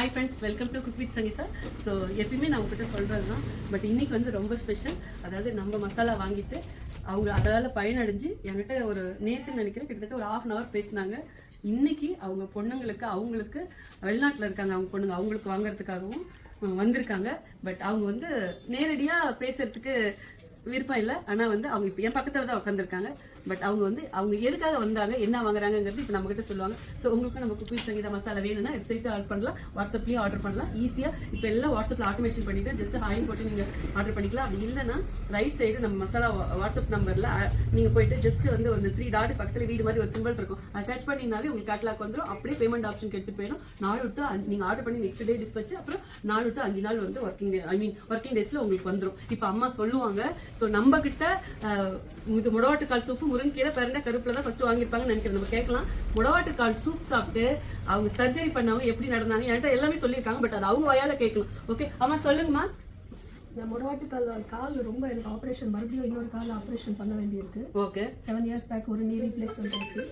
Hi friends welcome to cook with Sangeetha so எப்பயுமே நான் உங்ககிட்ட சொல்கிறது தான் பட் இன்றைக்கி வந்து ரொம்ப ஸ்பெஷல் அதாவது நம்ம மசாலா வாங்கிட்டு அவங்க அதால் பயனடைஞ்சு என்கிட்ட ஒரு நேற்று நினைக்கிறேன் கிட்டத்தட்ட ஒரு ஹாஃப் அன் ஹவர் பேசினாங்க. இன்றைக்கி அவங்க பொண்ணுங்களுக்கு அவங்களுக்கு வெளிநாட்டில் இருக்காங்க அவங்க பொண்ணுங்க அவங்களுக்கு வாங்குறதுக்காகவும் வந்திருக்காங்க. பட் அவங்க வந்து நேரடியாக பேசுறதுக்கு விருப்பம் இல்லை. ஆனால் வந்து அவங்க இப்போ என் பக்கத்தில் தான் உட்காந்துருக்காங்க பட் அவங்க வந்து அவங்க எதுக்காக வந்தாங்க என்ன வாங்குறாங்கிறது இப்போ நம்மகிட்ட சொல்லுவாங்க. ஸோ உங்களுக்கு நம்ம குப்பி சங்கீத மசாலா வேணும்னா வெப்சைட்டில் ஆர்டர் பண்ணலாம். வாட்ஸ்அப்லேயும் ஆர்டர் பண்ணலாம். ஈஸியாக இப்போ எல்லாம் வாட்ஸ்அப்பில் ஆட்டோமேஷன் பண்ணிட்டு ஜஸ்ட் ஹாயின் போட்டு நீங்கள் ஆர்டர் பண்ணிக்கலாம். அப்படி இல்லைன்னா ரைட் சைடு நம்ம மசாலா வாட்ஸ்அப் நம்பரில் நீங்கள் போயிட்டு ஜஸ்ட் வந்து ஒரு த்ரீ டாட் பக்கத்தில் வீடு மாதிரி ஒரு சிம்பிள் இருக்கும். அதை டச் பண்ணிங்கனாவே உங்களுக்கு கேட்லாக் வந்துடும் அப்படியே பேமெண்ட் ஆப்ஷன் கெட்டு போயிடும். நாலு டு நீங்கள் ஆர்டர் பண்ணி நெக்ஸ்ட் டே டிஸ்பச்சு அப்புறம் நாலு டு அஞ்சு நாள் வந்து ஒர்க்கிங் ஐ மீன் ஒர்க்கிங் டேஸில் உங்களுக்கு வந்துடும் இப்போ அம்மா சொல்லுவாங்க ஸோ நம்ம கிட்ட இது முடவாட்டுக்கால் சூப்பு முருங்கீரை பிறண்ட கருப்பில் தான் ஃபர்ஸ்ட் வாங்கியிருப்பாங்கன்னு நினைக்கிறேன். நம்ம கேட்கலாம். முடவாட்டுக்கால் சூப் சாப்பிட்டு அவங்க சர்ஜரி பண்ணவங்க எப்படி நடந்தாங்க? என்கிட்ட எல்லாமே சொல்லியிருக்காங்க பட் அது அவங்க வாயால கேட்கணும். ஓகே அம்மா சொல்லுங்கம்மா. இந்த முடவாட்டு கால் கால் ரொம்ப எனக்கு ஆப்ரேஷன் மறுபடியும் இன்னொரு கால் ஆப்ரேஷன் பண்ண வேண்டியிருக்கு. ஓகே செவன் இயர்ஸ் பேக் ஒரு நீ ரீப்ளேஸ்மெண்ட் ஆச்சு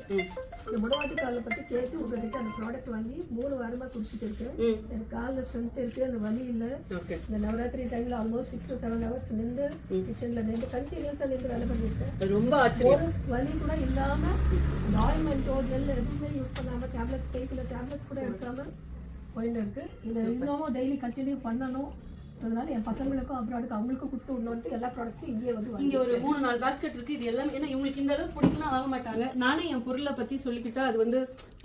இந்த முடவாட்டு காலை பற்றி கேட்டு உங்ககிட்ட அந்த ப்ராடக்ட் வாங்கி மூணு வாரமா குடிச்சிட்டு இருக்கேன். எனக்கு காலில் ஸ்ட்ரென்த் இருக்கு அந்த வலி இல்லை. இந்த நவராத்திரி டைம்ல almost six to seven hours நின்று கிச்சன்ல நின்று கண்டினியூஸாக நின்று வேலை பண்ணியிருக்கேன். ரொம்ப ஆச்சரியம். வலி கூட இல்லாம ஆயின்மெண்ட்டோ ஜெல் எதுவுமே யூஸ் பண்ணாம டேப்லெட்ஸ் கைக்குள்ள டேப்லெட்ஸ் கூட எடுக்காம போயிட்டு இருக்கு. இதை இன்னமும் டெய்லி கண்டினியூ பண்ணணும். அதனால என் பசங்களுக்கும் அப்ராடுக்கு அவங்களுக்கும் கொடுத்து விடணுன்ட்டு எல்லா ப்ராடக்ட்ஸும் இங்கேயே வந்து இங்க ஒரு மூணு நாலு பாஸ்கெட் இருக்கு. இது எல்லாமே ஏன்னா இவங்களுக்கு இந்த அளவுக்கு பிடிக்கலாம் வாங்க மாட்டாங்க. நானே என் பொருளை பத்தி சொல்லிக்கிட்டா அது வந்து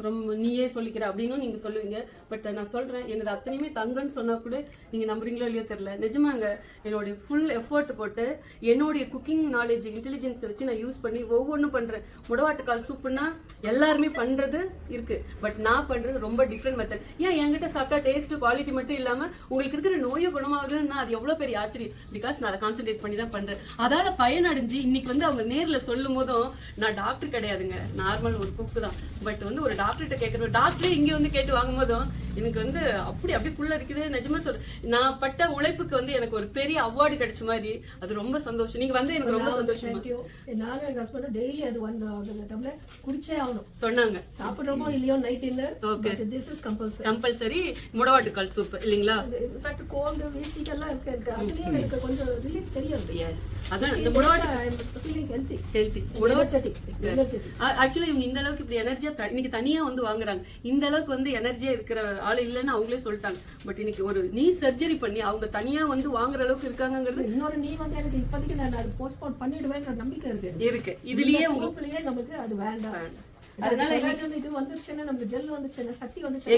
ரொம்ப நீயே சொல்லிக்கிற அப்படின்னு நீங்க சொல்லுவீங்க. பட் நான் சொல்றேன் எனது அத்தனையுமே தங்கன்னு சொன்னா கூட நீங்க நம்புறீங்களோ இல்லையோ தெரியல. நிஜமாங்க என்னுடைய ஃபுல் எஃபோர்ட் போட்டு என்னுடைய குக்கிங் நாலேஜ் இன்டெலிஜென்ஸை வச்சு நான் யூஸ் பண்ணி ஒவ்வொன்றும் பண்றேன். முடவாட்டுக்கால் சூப்புனா எல்லாருமே பண்றது இருக்கு. பட் நான் பண்றது ரொம்ப டிஃப்ரெண்ட் மெத்தட் ஏன் என்கிட்ட சாப்பிட்டா டேஸ்ட் குவாலிட்டி மட்டும் இல்லாம உங்களுக்கு இருக்கிற நோயை குணமாகுதுன்னா அது எவ்வளோ பெரிய ஆச்சரியம். பிகாஸ் நான் அதை கான்சென்ட்ரேட் பண்ணி தான் பண்றேன். அதால பயனடைஞ்சு இன்னைக்கு வந்து அவங்க நேரில் சொல்லும் போதும் நான் டாக்டர் கிடையாதுங்க. நார்மல் ஒரு குக்கு தான். பட் வந்து ஒரு டாக்டர்கிட்ட கேட்கற டாக்டரே இங்கே வந்து கேட்டு வாங்கும் போதும் எனக்கு வந்து அப்படி அப்படியே புள்ள இருக்குது. நிஜமா சொல் நான் பட்ட உழைப்புக்கு வந்து எனக்கு ஒரு பெரிய அவார்டு கிடைச்ச மாதிரி அது ரொம்ப சந்தோஷம். நீங்க வந்து எனக்கு ரொம்ப சந்தோஷமா? நானும் எங்க ஹஸ்பண்டும் டெய்லி அது அந்த டம்ளர் குடிச்சே ஆகணும். சொன்னாங்க. சாப்பிட்றோமோ இல்லையோ night dinner. But this is compulsory compulsory முடவாட்டுக்கால் soup இல்லைங்களா? இன்ஃபேக்ட் கோல்டு வீசிக்கெல்லாம் இருக்கு எனக்கு அதுலயே எனக்கு கொஞ்சம் ரிலீஃப் தெரியாது. எஸ் அதான் இந்த முடவாட்டு ஃபீலிங் ஹெல்த்தி எனர்ஜெட்டிக் ஆக்சுவலி இவங்க இந்த அளவுக்கு இப்படி எனர்ஜியா இன்னைக்கு தனியா வந்து வாங்குறாங்க. இந்த அளவுக்கு வந்து எனர்ஜியா இருக்கிற ஆள் இல்லைன்னு அவங்களே சொல்லிட்டாங்க. பட் இன்னைக்கு ஒரு நீ சர்ஜரி பண்ணி அவங்க தனியா வந்து வாங்குற அளவுக்கு இருக்காங்கங்கிறது இன்னொரு நீ வந்து எனக்கு இப்போதைக்கு நான் அது போஸ்ட்போன் பண்ணிடுவேன்ற நம்பிக்கை இருக்கு. இருக்கு. இதுலயே சூப்லயே நமக்கு அது வேண்டாம். அதனால இது வந்துருச்சுன்னா நமக்கு ஜெல் வந்துருச்சுன்னா சக்தி வந்துருச்சு